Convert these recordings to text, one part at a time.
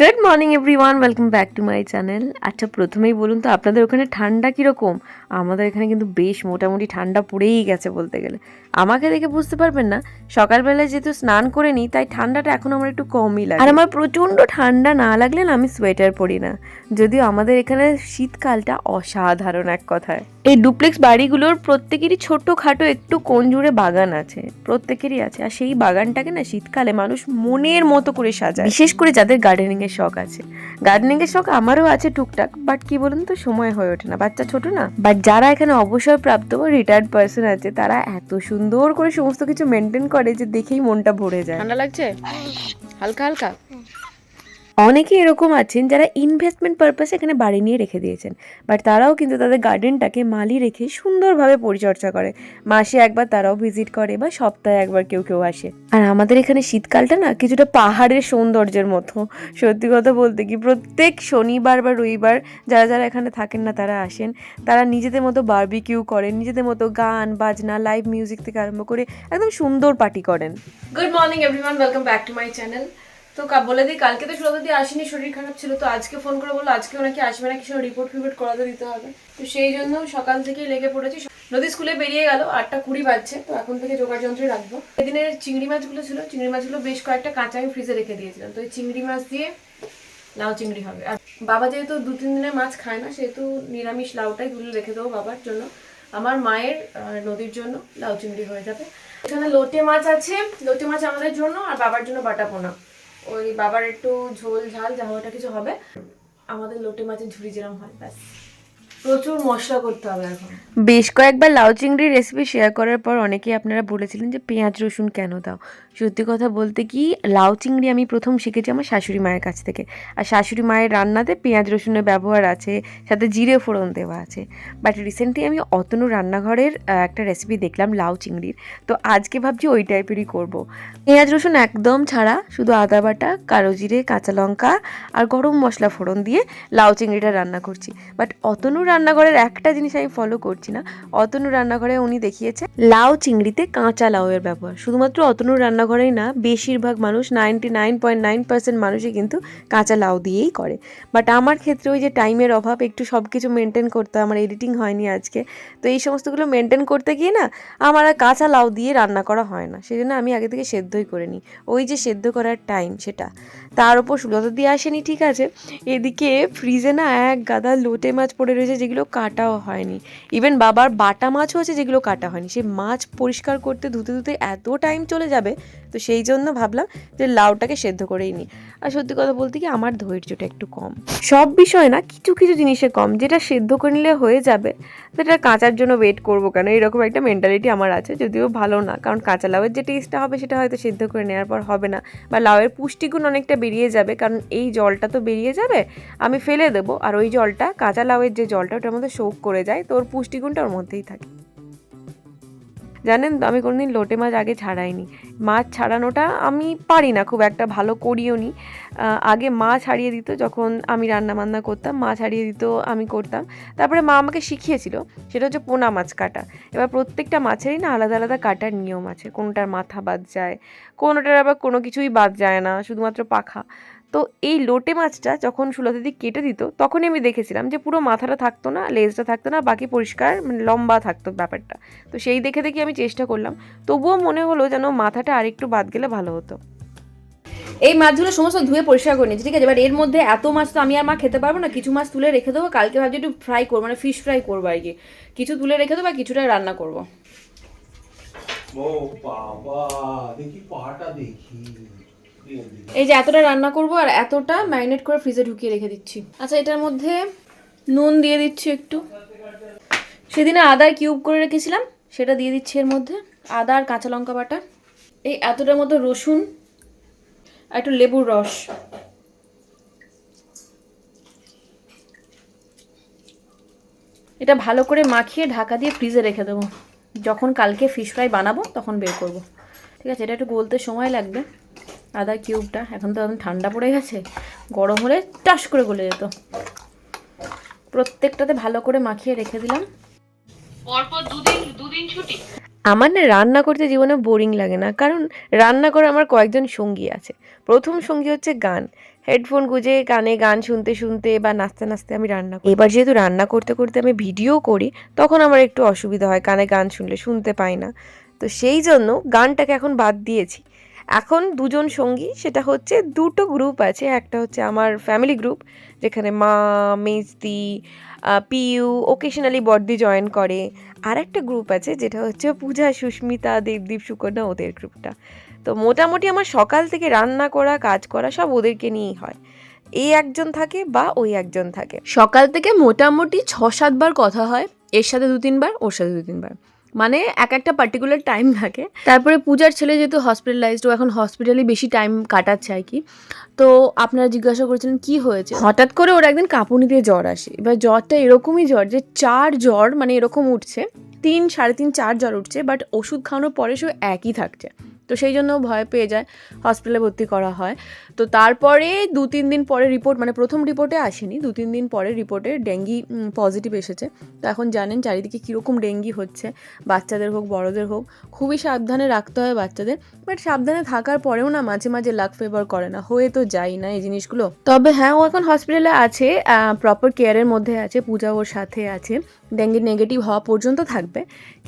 Good morning everyone welcome back to my channel আচ্ছা প্রথমেই বলুন তো, আপনাদের ওখানে ঠান্ডা কীরকম? আমাদের এখানে কিন্তু বেশ মোটামুটি ঠান্ডা পড়েই গেছে বলতে গেলে। আমাকে দেখে বুঝতে পারবেন না, সকালবেলায় যেহেতু স্নান করে নিই, তাই ঠান্ডাটা এখন আমার একটু কমই লাগে। আর আমার প্রচণ্ড ঠান্ডা না লাগলে না আমি সোয়েটার পরি না। যদিও আমাদের এখানে শীতকালটা অসাধারণ এক কথায়। এই ডুপ্লেক্স বাড়িগুলোর প্রত্যেকেরই ছোট্টখাটো একটু কোন জুড়ে বাগান আছে, প্রত্যেকেরই আছে। আর সেই বাগানটাকে না শীতকালে মানুষ মনের মতো করে সাজায়। বিশেষ করে যাদের গার্ডেনিং এর শখ আছে। গার্ডেনিংয়ের শখ আমারও আছে টুকটাক বাট কি বলুন তো, সময় হয়ে ওঠে না। বাচ্চা ছোট না। বাট যারা এখানে অবসরপ্রাপ্ত বা রিটায়ার্ড পার্সন আছে, তারা এত সুন্দর করে সমস্ত কিছু মেনটেন করে যে দেখেই মনটা ভরে যায়। ঠান্ডা লাগছে? হালকা হালকা? অনেকে এরকম আছেন যারা ইনভেস্টমেন্ট পারপাসে এখানে বাড়ি নিয়ে রেখে দিয়েছেন। বাট তারাও কিন্তু তাদের গার্ডেনটাকে মালি রেখে সুন্দরভাবে পরিচর্যা করে। মাসে একবার তারাও ভিজিট করে বা সপ্তাহে একবার কেউ কেউ আসে। আর আমাদের এখানে শীতকালটা না কিছুটা পাহাড়ের সৌন্দর্যের মতো। সত্যি কথা বলতে কি প্রত্যেক শনিবার বা রবিবার যারা যারা এখানে থাকেন না তারা আসেন। তারা নিজেদের মতো বারবিকিউ করেন, নিজেদের মতো গান, বাজনা লাইভ মিউজিক থেকে আরম্ভ করে একদম সুন্দর পার্টি করেন। Good morning everyone welcome back to my channel তো বলে দিই, কালকে তো সুরত দিয়ে আসেনি, শরীর খারাপ ছিল, তো আজকে ফোন করে বলল, আজকে ওনাকে আসবে না, কিছু রিপোর্ট ফিপোর্ট করাতে দিতে হবে। তো সেই জন্য সকাল থেকেই লেগে পড়েছি। নদী স্কুলে বেরিয়ে গেল, আটটা কুড়ি বাজছে, তো এখন থেকে জোগাড় যন্ত্রে রাখব। সেদিনের চিংড়ি মাছগুলো ছিল, চিংড়ি মাছগুলো বেশ কয়েকটা কাঁচা আমি ফ্রিজে রেখে দিয়েছিলাম। তো এই চিংড়ি মাছ দিয়ে লাউ চিংড়ি হবে। আর বাবা যেহেতু দু, তিন দিনের মাছ খায় না, সেহেতু নিরামিষ লাউটাই তুলে রেখে দেবো বাবার জন্য। আমার মায়ের নদীর জন্য লাউ চিংড়ি হয়ে যাবে। এখানে লোটে মাছ আছে, লোটে মাছ আমাদের জন্য, আর বাবার জন্য বাটা পোনা। ওই বাবার একটু ঝোল ঝাল যা ওটা কিছু হবে। আমাদের লোটে মাছের ঝুড়ি যেরকম হয়, ব্যাস। প্রচুর মশলা করতে হবে এখন। বেশ কয়েকবার লাউ চিংড়ির রেসিপি শেয়ার করার পর অনেকেই আপনারা বলেছিলেন যে পেঁয়াজ, রসুন কেন দাও? সত্যি কথা বলতে কি, লাউ চিংড়ি আমি প্রথম শিখেছি আমার শাশুড়ি মায়ের কাছ থেকে। আর শাশুড়ি মায়ের রান্নাতে পেঁয়াজ রসুনের ব্যবহার আছে, সাথে জিরে ফোড়ন দেওয়া আছে। বাট রিসেন্টলি আমি অতনু রান্নাঘরের একটা রেসিপি দেখলাম লাউ চিংড়ির। তো আজকে ভাবছি ওই টাইপেরই করব। পেঁয়াজ রসুন একদম ছাড়া, শুধু আদা বাটা, কালো জিরে, কাঁচা লঙ্কা আর গরম মশলা ফোড়ন দিয়ে লাউ চিংড়িটা রান্না করছি। বাট অতনু রান্নাঘরের একটা জিনিস আমি ফলো করছি না। অতনু রান্নাঘরে উনি দেখিয়েছে লাউ চিংড়িতে কাঁচা লাউয়ের ব্যবহার। শুধুমাত্র অতনুর রান্নাঘরেই না, বেশিরভাগ মানুষ ninety nine point nine percent মানুষই কিন্তু কাঁচা লাউ দিয়েই করে। বাট আমার ক্ষেত্রে ওই যে টাইমের অভাব, একটু সব কিছু মেনটেন করতে আমার এডিটিং হয়নি আজকে। তো এই সমস্তগুলো মেনটেন করতে গিয়ে না, আমার আর কাঁচা লাউ দিয়ে রান্না করা হয় না। সেই জন্য আমি আগে থেকে সেদ্ধই করে নিই। ওই যে সেদ্ধ করার টাইম সেটা। তার উপর সুলতা দিয়ে আসেনি, ঠিক আছে? এদিকে ফ্রিজে না এক গাদা লোটে মাছ পড়ে রয়েছে যেগুলো কাটাও হয়নি। ইভেন বাবার বাটা মাছও আছে যেগুলো কাটা হয়নি। সেই মাছ পরিষ্কার করতে ধুতে ধুতে এত টাইম চলে যাবে, তো সেই জন্য ভাবলাম যে লাউটাকে সেদ্ধ করেই নিই। আর সত্যি কথা বলতে কি, আমার ধৈর্যটা একটু কম। সব বিষয় না, কিছু কিছু জিনিসে কম। যেটা সেদ্ধ করে নিলে হয়ে যাবে, সেটা কাঁচার জন্য ওয়েট করব কেন? এরকম একটা মেন্টালিটি আমার আছে, যদিও ভালো না। কারণ কাঁচা লাউয়ের যে টেস্টটা হবে, সেটা হয়তো সেদ্ধ করে নেওয়ার পর হবে না। বা লাউয়ের পুষ্টিগুণ অনেকটা বেরিয়ে যাবে, কারণ এই জলটা তো বেরিয়ে যাবে, আমি ফেলে দেবো। আর ওই জলটা, কাঁচা লাউয়ের যে জলটা, ওটার মধ্যে শোক করে যায়, তো ওর পুষ্টিগুণটা ওর মধ্যেই থাকে। জানেন তো, আমি কোনোদিন লোটে মাছ আগে ছাড়াইনি। মাছ ছাড়ানোটা আমি পারি না, খুব একটা ভালো করিও নি। আগে মা ছাড়িয়ে দিত যখন আমি রান্না বান্না করতাম, মা ছাড়িয়ে দিত আমি করতাম। তারপরে মা আমাকে শিখিয়েছিল, সেটা হচ্ছে পোনা মাছ কাটা। এবার প্রত্যেকটা মাছেরই না আলাদা আলাদা কাটার নিয়ম আছে, কোনোটার মাথা বাদ যায়, কোনোটার আবার কোনো কিছুই বাদ যায় না, শুধুমাত্র পাখা। তো এই লোটে মাছটা যখন সুলতাদি কেটে দিত, তখনই আমি দেখেছিলাম যে পুরো মাথাটা থাকতো না, লেজটা থাকতো না, বাকি পরিষ্কার মানে লম্বা থাকতো ব্যাপারটা। তো সেই দেখে দেখে আমি চেষ্টা করলাম, তবুও মনে হলো যেন মাথাটা আরেকটু বাদ গেলে ভালো হতো। এই মাছগুলো সমস্ত ধুয়ে পরিষ্কার করে নিয়েছি ঠিক আছে? এবার এর মধ্যে এত মাছ তো আমি আর মা খেতে পারব না কিছু মাছ তুলে রেখে দেবো কালকে ভাবছি একটু ফ্রাই করব মানে ফিশ ফ্রাই করব আর কি। কিছু তুলে রেখে দেবো আর কিছুটা রান্না করব। এই যে এতটা রান্না করব আর এতটা ম্যারিনেট করে ফ্রিজে ঢুকিয়ে রেখে দিচ্ছি। আচ্ছা এটার মধ্যে নুন দিয়ে দিচ্ছি একটু। সেদিনে আদার কিউব করে রেখেছিলাম সেটা দিয়ে দিচ্ছি এর মধ্যে আদা আর কাঁচা লঙ্কা বাটা। এই এতটার মতো রসুন আর একটু লেবুর রস। এটা ভালো করে মাখিয়ে ঢাকা দিয়ে ফ্রিজে রেখে দেবো। যখন কালকে ফিশ ফ্রাই বানাবো, তখন বের করব। ঠিক আছে, এটা একটু গলতে সময় লাগবে। আদা কিউবটা এখন তো একদম ঠান্ডা পড়ে গেছে। গরম হলে টাস করে গলে যেত। প্রত্যেকটাতে ভালো করে মাখিয়ে রেখে দিলাম। পরপর দুদিন দুদিন ছুটি। আমার না রান্না করতে জীবনে বোরিং লাগে না, কারণ রান্না করে আমার কয়েকজন সঙ্গী আছে। প্রথম সঙ্গী হচ্ছে গান। হেডফোন গুজে কানে গান শুনতে শুনতে বা নাচতে নাচতে আমি রান্না করি। এবার যেহেতু রান্না করতে করতে আমি ভিডিও করি, তখন আমার একটু অসুবিধা হয়, কানে গান শুনলে শুনতে পাই না। তো সেই জন্য গানটাকে এখন বাদ দিয়েছি। এখন দুজন সঙ্গী, সেটা হচ্ছে দুটো গ্রুপ আছে, একটা হচ্ছে আমার ফ্যামিলি গ্রুপ যেখানে মা মেজদি পিউ ওকেশনালি বর্দি জয়েন করে। আর একটা গ্রুপ আছে যেটা হচ্ছে পূজা, সুস্মিতা, দেবদীপ, সুকন্যা ওদের গ্রুপটা তো মোটামুটি আমার সকাল থেকে রান্না করা, কাজ করা সব ওদেরকে নিয়েই হয়। এই একজন থাকে বা ওই একজন থাকে। সকাল থেকে মোটামুটি ছ সাতবার কথা হয়, এর সাথে দু তিনবার ওর সাথে দু তিনবার মানে এক একটা পার্টিকুলার টাইম থাকে। তারপরে পূজার ছেলে যেহেতু হসপিটালাইজড ও এখন হসপিটালে বেশি টাইম কাটাচ্ছে আর কি। তো আপনারা জিজ্ঞাসা করেছিলেন, কি হয়েছে? হঠাৎ করে ওর একদিন কাঁপুনি দিয়ে জ্বর আসে। এবার জ্বরটা এরকমই জ্বর যে চার জ্বর মানে এরকম উঠছে, তিন, সাড়ে তিন, চার জ্বর উঠছে বাট ওষুধ খাওয়ানোর পরে সে একই থাকছে। তো সেই জন্য ভয় পেয়ে যায় হসপিটালে ভর্তি করা হয়। তো তারপরে দু তিন দিন পরে রিপোর্ট মানে প্রথম রিপোর্টে আসেনি, দু তিন দিন পরে রিপোর্টে ডেঙ্গি পজিটিভ এসেছে। তো এখন জানেন চারিদিকে কীরকম ডেঙ্গি হচ্ছে, বাচ্চাদের হোক, বড়দের হোক, খুবই সাবধানে রাখতে হয় বাচ্চাদের। বাট সাবধানে থাকার পরেও না মাঝে মাঝে লাক ফেভার করে না, হয়ে তো যাই না এই জিনিসগুলো। তবে হ্যাঁ ও এখন হসপিটালে আছে প্রপার কেয়ারের মধ্যে আছে, পূজা ওর সাথে আছে ডেঙ্গি নেগেটিভ হওয়া পর্যন্ত থাকবে।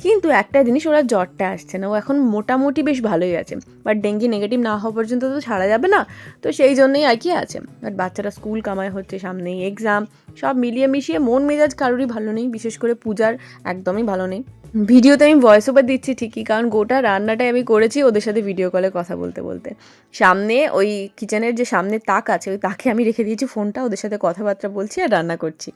কিন্তু একটা জিনিস ওরা জ্বরটা আসছে না, ও এখন মোটামুটি বেশ ভালোই আছে। বাট ডেঙ্গি নেগেটিভ না হওয়া পর্যন্ত তো ছাড়া যাবে না। তো সেই জন্যই আর কি আছে। বাট বাচ্চারা স্কুল কামায় হচ্ছে সামনেই এক্সাম সব মিলিয়ে মিশিয়ে মন মেজাজ কারোরই ভালো নেই। বিশেষ করে পূজার একদমই ভালো নেই। ভিডিওতে আমি ভয়েস ওভার দিচ্ছি ঠিকই, কারণ গোটা রান্নাটাই আমি করেছি ওদের সাথে ভিডিও কলে কথা বলতে বলতে। সামনে ওই কিচেনের যে সামনে তাক আছে, ওই তাকে আমি রেখে দিয়েছি ফোনটা ওদের সাথে কথাবার্তা বলছি আর রান্না করছি।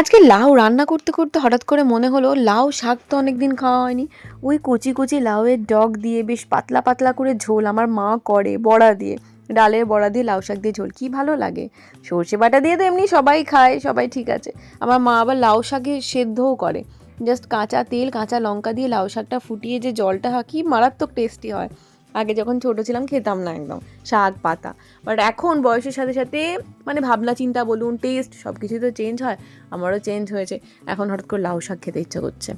আজকে লাউ রান্না করতে করতে হঠাৎ করে মনে হলো লাউ শাক তো অনেক দিন খাওয়া হয়নি। ওই কচি কচি লাউয়ের ডগ দিয়ে বেশ পাতলা পাতলা করে ঝোল আমার মা করে বড়া দিয়ে, ডালের বড়া দিয়ে লাউ শাক দিয়ে ঝোল, কি ভালো লাগে। সর্ষে বাটা দিয়ে তো এমনি সবাই খায়, সবাই ঠিক আছে। আমার মা আবার লাউ শাকে সেদ্ধও করে। জাস্ট কাঁচা তেল, কাঁচা লঙ্কা দিয়ে লাউ শাকটা ফুটিয়ে যে জলটা হয়, কি মারাত্মক টেস্টি হয়। আগে যখন ছোটো ছিলাম খেতাম না একদম, শাক, পাতা। বাট এখন বয়সের সাথে সাথে মানে ভাবনা, চিন্তা বলুন টেস্ট সব কিছুই তো চেঞ্জ হয়, আমারও চেঞ্জ হয়েছে। এখন হঠাৎ করে লাউ শাক খেতে ইচ্ছা করছে।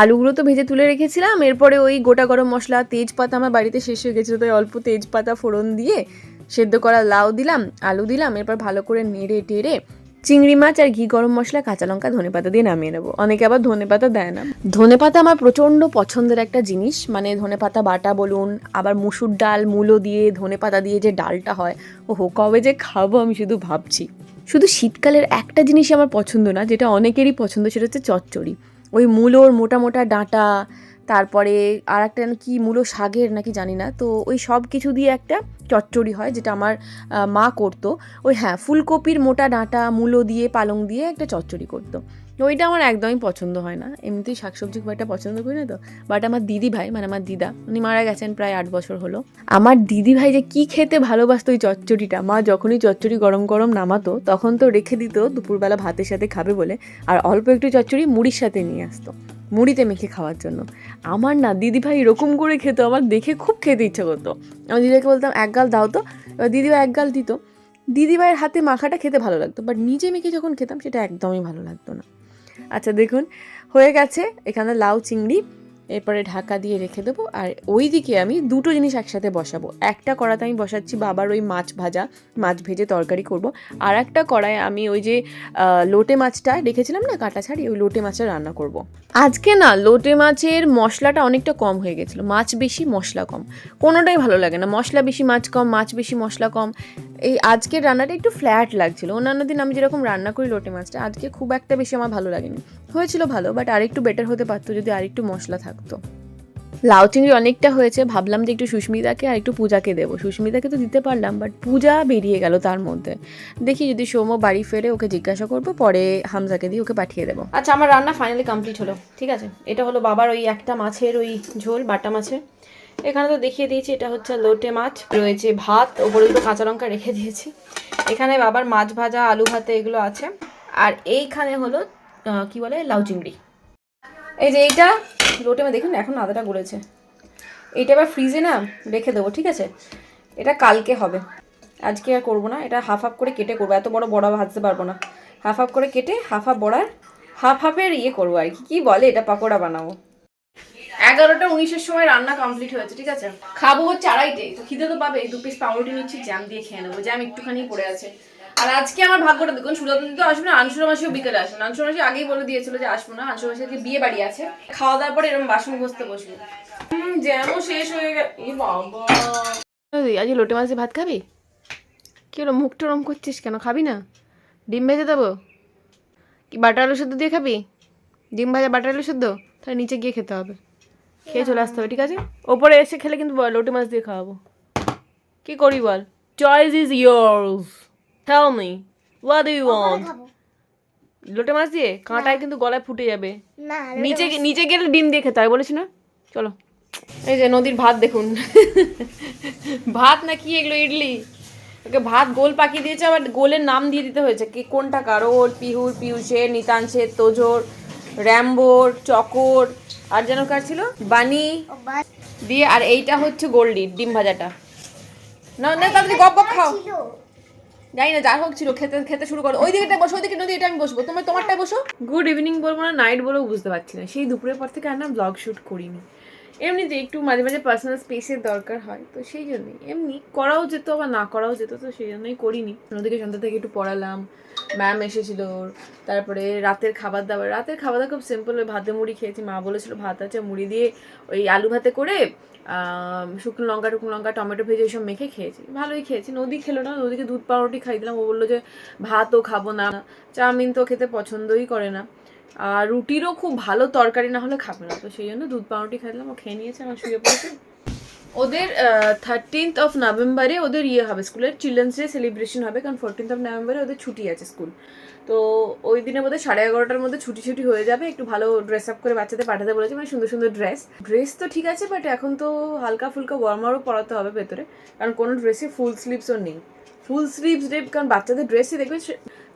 আলুগুলো তো ভেজে তুলে রেখেছিলাম, এরপরে ওই গোটা গরম মশলা, তেজপাতা আমার বাড়িতে শেষ হয়ে গেছিল তাই অল্প তেজপাতা ফোড়ন দিয়ে সেদ্ধ করা লাউ দিলাম, আলু দিলাম, এরপর ভালো করে নেড়ে টেড়ে চিংড়ি মাছ আর ঘি গরম মশলা, কাঁচা লঙ্কা, ধনে পাতা দিয়ে নামিয়ে নেব। অনেকে আবার ধনে পাতা দেয় না। ধনে পাতা আমার প্রচণ্ড পছন্দের একটা জিনিস। মানে ধনে পাতা বাটা বলুন, আবার মুসুর ডাল, মূলো দিয়ে ধনে পাতা দিয়ে যে ডালটা হয়, ওহো, কবে যে খাব আমি শুধু ভাবছি। শুধু শীতকালের একটা জিনিসই আমার পছন্দ না, যেটা অনেকেরই পছন্দ, সেটা হচ্ছে চচ্চড়ি। ওই মূলোর মোটা মোটা ডাঁটা তারপরে আর একটা কি মূলো শাকের নাকি জানি না, তো ওই সব কিছু দিয়ে একটা চচ্চড়ি হয় যেটা আমার মা করতো। ওই হ্যাঁ ফুলকপির মোটা ডাঁটা, মূলো দিয়ে, পালং দিয়ে একটা চচ্চড়ি করতো। ওইটা আমার একদমই পছন্দ হয় না। এমনিতেই শাকসবজি খুব একটা পছন্দ করি না তো। বাট আমার দিদি ভাই মানে আমার দিদা, উনি মারা গেছেন প্রায় আট বছর হলো। আমার দিদি ভাই যে কি খেতে ভালোবাসতো ওই চচ্চড়িটা, মা যখনই চচ্চড়ি গরম গরম নামাতো, তখন তো রেখে দিত, দুপুরবেলা ভাতের সাথে খাবে বলে। আর অল্প একটু চচ্চড়ি মুড়ির সাথে নিয়ে আসতো। মুড়িতে মেখে খাওয়ার জন্য। আমার না দিদিভাই এরকম করে খেত, আমার দেখে খুব খেতে ইচ্ছা করতো। আমি দিদিকে বলতাম, এক গাল দাও তো। এবার দিদিভাই এক গাল দিত। দিদিভাইয়ের হাতে মাখাটা খেতে ভালো লাগতো বাট নিজে মেখে যখন খেতাম, সেটা একদমই ভালো লাগতো না। আচ্ছা দেখুন, হয়ে গেছে এখানে লাউ চিংড়ি। এরপরে ঢাকা দিয়ে রেখে দেবো। আর ওই দিকে আমি দুটো জিনিস একসাথে বসাবো। একটা কড়াতে আমি বসাচ্ছি বাবার ওই মাছ ভাজা, মাছ ভেজে তরকারি করব। আর একটা কড়ায় আমি ওই যে লোটে মাছটা রেখেছিলাম না কাটা ছাড়ি? ওই লোটে মাছটা রান্না করব। আজকে না লোটে মাছের মশলাটা অনেকটা কম হয়ে গেছিল। মাছ বেশি, মশলা কম। কোনোটাই ভালো লাগে না। মশলা বেশি, মাছ কম, মাছ বেশি, মশলা কম। এই আজকের রান্নাটা একটু ফ্ল্যাট লাগছিল। অন্যান্য দিন আমি যেরকম রান্না করি লোটে মাছটা, আজকে খুব একটা বেশি আমার ভালো লাগেনি। হয়েছিল ভালো বাট আরেকটু বেটার হতে পারতো যদি আরেকটু মশলা থাকতো। লাউ চিংড়ি অনেকটা হয়েছে, ভাবলাম যে একটু সুস্মিতাকে আর একটু পূজাকে দেবো। সুস্মিতাকে তো দিতে পারলাম বাট পূজা বেরিয়ে গেল তার মধ্যে। দেখি যদি সোমো বাড়ি ফেরে ওকে জিজ্ঞাসা করব, পরে হামজাকে দিয়ে ওকে পাঠিয়ে দেবো। আচ্ছা আমার রান্না ফাইনালি কমপ্লিট হলো, ঠিক আছে? এটা হলো বাবার ওই একটা মাছের ওই ঝোল, বাটা মাছের। এখানে তো দেখিয়ে দিয়েছি, এটা হচ্ছে লোটে মাছ। রয়েছে ভাত, ওপরে দুটো কাঁচা লঙ্কা রেখে দিয়েছি। এখানে বাবার মাছ ভাজা, আলু ভাতে এগুলো আছে। আর এইখানে হলো কি বলে, লাউ চিংড়ি। এই যে এইটা, লোটে মা দেখুন, এখন আদাটা গড়েছে এইটা এবার ফ্রিজে না, রেখে দেবো, ঠিক আছে? এটা কালকে হবে। আজকে আর করব না, এটা হাফ হাফ করে কেটে করব। এত বড় বড়া ভাজতে পারব না। হাফ হাফ করে কেটে হাফ হাফ বড়ার হাফ হাফের ইয়ে করব আর কি। কী বলে, এটা পাকোড়া বানাবো। এগারোটা উনিশের সময় রান্না কমপ্লিট হয়েছে ঠিক আছে? খাব হচ্ছে আড়াইটে তো খিদে তো পাবে দু পিস পাউরুটি নিচ্ছি জ্যাম দিয়ে খেয়ে নেব জ্যাম একটুখানি পড়ে আছে। আর আজকে আমার ভাগ্যটা দেখুন সুরতন তো আসবে না আনসুর মাসিও বিকেলে আসবে না। আনসুর মাসি আগেই বলে দিয়েছিল যে আসব না আনসুর মাসি বিয়ে বাড়ি আছে। খাওয়া দাওয়ার পরে এরকম বাসন ঘষতে বসবো। হুম, জ্যামও শেষ হয়ে ই বাবা। লোটে দিয়ে ভাত খাবি? কি হলো মুখ টরম করছিস কেন খাবি না? ডিম ভেজে দেবো? কি বাটার আলু সেদ্ধ দিয়ে খাবি? ডিম ভাজা বাটার আলু সেদ্ধ? তাহলে নিচে গিয়ে খেতে হবে। খেয়ে চলে আসতে হবে ঠিক আছে? ওপরে এসে খেলে কিন্তু বল লোটে মাছ দিয়ে খাওয়াবো। কি করি বল? Choice is yours tell me what do you want লোটে মাছ দিয়ে? কাঁটায় কিন্তু গলায় ফুটে যাবে। নিচে নিচে গেলে ডিম দিয়ে খেতে হয় বলেছি না? চলো। এই যে নদীর ভাত দেখুন। ভাত না কি এগুলো ইডলি? ওকে ভাত গোল পাকিয়ে দিয়েছে আবার গোলের নাম দিয়ে দিতে হয়েছে। কি কোনটা কারোর পিহুর পিউষের নিতাংশের তোজোর র্যাম্বোর চকর আর যেন কার ছিল? বানি। দিয়ে আর এইটা হচ্ছে গোল্ডি, ডিম ভাজাটা। না না, তাড়াতাড়ি গপ গপ খাও। জানি না যা হোক ছিল, খেতে খেতে শুরু করো। ওই দিকেটা বসো, ওই দিকে নদী এটা আমি বসবো। তোমার তোমারটাই বসো। গুড ইভিনিং বলব না নাইট বলেও বুঝতে পারছি না। সেই দুপুরের পর থেকে আর না ব্লগ শ্যুট করিনি। এমনিতে একটু মাঝে মাঝে পার্সোনাল স্পেসের দরকার হয়, তো সেই জন্যই। এমনি করাও যেত বা না করাও যেত, তো সেই জন্যই করিনি। নদীকে সন্ধ্যা থেকে একটু পড়ালাম ম্যাম এসেছিল, তারপরে রাতের খাবার দাবার। রাতের খাবার দাবার খুব সিম্পল ওই ভাতে মুড়ি খেয়েছি। মা বলেছিল, ভাত আছে, মুড়ি দিয়ে ওই আলু ভাতে করে শুকনো লঙ্কা, টুকনো লঙ্কা, টমেটো ভেজে এইসব মেখে খেয়েছি। ভালোই খেয়েছি। নদী খেলো না, নদীকে দুধ পাউরুটি খাই দিলাম। ও বলল যে, ভাতও খাব না। চাউমিন তো খেতে পছন্দই করে না। আর রুটিরও খুব ভালো তরকারি না হলে খাবে না। তো সেই জন্য দুধ পাউরুটি খাই দিলাম ও খেয়ে নিয়েছে, আমার শুয়ে পড়েছে। ওদের থার্টিন্থ অফ নভেম্বরে ওদের ইয়ে হবে, স্কুলের চিলড্রেন্স ডে সেলিব্রেশন হবে, কারণ ফোরটিন্থ অফ নভেম্বরে ওদের ছুটি আছে স্কুল। তো ওই দিনে বোধহয় সাড়ে এগারোটার মধ্যে ছুটি ছুটি হয়ে যাবে, একটু ভালো ড্রেস আপ করে বাচ্চাদের পাঠাতে বলেছে মানে সুন্দর সুন্দর ড্রেস ড্রেস তো ঠিক আছে বাট এখন তো হালকা ফুলকা ওয়ার্মারও পরাতে হবে ভেতরে, কারণ কোনো ড্রেসে ফুল স্লিভসও নেই। ফুল স্লিভস ডে কারণ বাচ্চাদের ড্রেসই দেখবে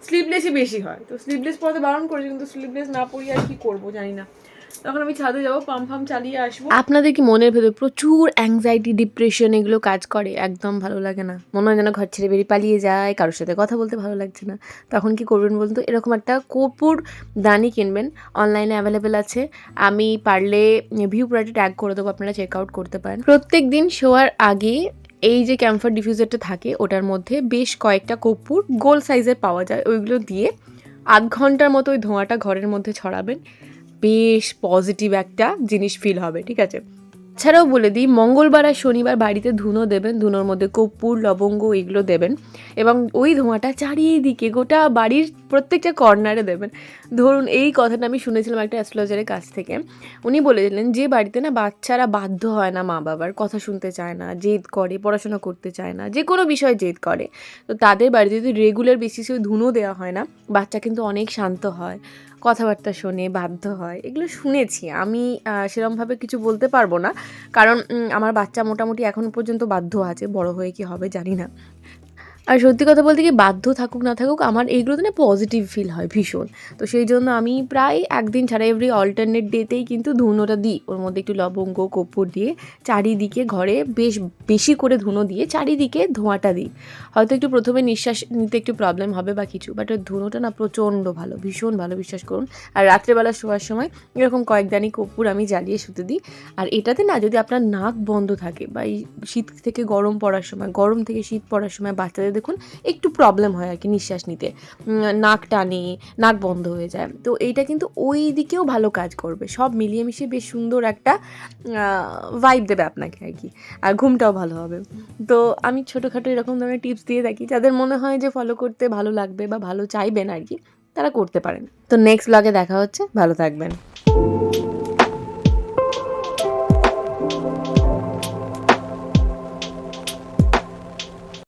স্লিভলেসই বেশি হয়। তো স্লিভলেস পরাতে বারণ করেছে, কিন্তু স্লিভলেস না পরি আর কি করব জানি না। তখন আমি ছাদে যাব পাম্প ফাম চালিয়ে আসব। আপনাদের কি মনের ভেতর প্রচুর অ্যাংজাইটি ডিপ্রেশন এগুলো কাজ করে? একদম ভালো লাগে না। মনে হয় যেন ঘর ছেড়ে বেরিয়ে পালিয়ে যায়, কারোর সাথে কথা বলতে ভালো লাগছে না। তখন কি করবেন বলুন তো? এরকম একটা কর্পূর দানি কিনবেন অনলাইনে অ্যাভেলেবেল আছে। আমি পারলে ভিউ প্রোডাক্টে ট্যাগ করে দেবো, আপনারা চেক আউট করতে পারেন। প্রত্যেক দিন শোয়ার আগে এই যে ক্যাম্ফার ডিফিউজারটা থাকে, ওটার মধ্যে বেশ কয়েকটা কর্পূর গোল সাইজের পাওয়া যায়। ওইগুলো দিয়ে আধ ঘণ্টার মতো ওই ধোঁয়াটা ঘরের মধ্যে ছড়াবেন। বেশ পজিটিভ একটা জিনিস ফিল হবে, ঠিক আছে? এছাড়াও বলে দিই, মঙ্গলবার আর শনিবার বাড়িতে ধুনো দেবেন, ধুনোর মধ্যে কর্পূর, লবঙ্গ এগুলো দেবেন এবং ওই ধোঁয়াটা চারিদিকে গোটা বাড়ির প্রত্যেকটা কর্নারে দেবেন। ধরুন, এই কথাটা আমি শুনেছিলাম একটা অ্যাস্ট্রোলজারের কাছ থেকে। উনি বলেছিলেন, যে বাড়িতে না বাচ্চারা বাধ্য হয় না মা বাবার কথা শুনতে চায় না, জেদ করে, পড়াশোনা করতে চায় না, যে কোনো বিষয়ে জেদ করে। তো তাদের বাড়িতে যদি রেগুলার বেসিসে ধুনো দেওয়া হয় না, বাচ্চা কিন্তু অনেক শান্ত হয়। কথাবার্তা শোনে বাধ্য হয়। এগুলো শুনেছি। আমি সেরমভাবে কিছু বলতে পারব না। কারণ আমার বাচ্চা মোটামুটি এখন পর্যন্ত বাধ্য আছে। বড় হয়ে কি হবে জানি না। আর সত্যি কথা বলতে কি বাধ্য থাকুক, না থাকুক, আমার এইগুলোতে না পজিটিভ ফিল হয় ভীষণ। তো সেই জন্য আমি প্রায় একদিন ছাড়া এভরি অল্টারনেট ডেতেই কিন্তু ধুনোটা দিই। ওর মধ্যে একটু লবঙ্গ, কর্পূর দিয়ে চারিদিকে ঘরে বেশ বেশি করে ধুনো দিয়ে চারিদিকে ধোঁয়াটা দিই। হয়তো একটু প্রথমে নিঃশ্বাস নিতে একটু প্রবলেম হবে বা কিছু বাট ওই ধুনোটা না প্রচণ্ড ভালো, ভীষণ ভালো, বিশ্বাস করুন। আর রাত্রেবেলা শোয়ার সময় এরকম কয়েকদানি কর্পূর আমি জ্বালিয়ে শুতে দিই। আর এটাতে না যদি আপনার নাক বন্ধ থাকে বা এই শীত থেকে গরম পড়ার সময়, গরম থেকে শীত পড়ার সময় বাচ্চাদের দেখুন, একটু প্রবলেম হয় আর কি নিঃশ্বাস নিতে। নাক টানে, নাক বন্ধ হয়ে যায়। তো এইটা কিন্তু ওই দিকেও ভালো কাজ করবে। সব মিলিয়ে মিশিয়ে বেশ সুন্দর একটা ভাইব দেবে আপনাকে আর কি। আর ঘুমটাও ভালো হবে। তো আমি ছোটোখাটো এরকম ধরনের টিপস দিয়ে থাকি। যাদের মনে হয় যে ফলো করতে ভালো লাগবে বা ভালো চাইবেন আর কি, তারা করতে পারেন। তো নেক্সট ব্লগে দেখা হচ্ছে। ভালো থাকবেন।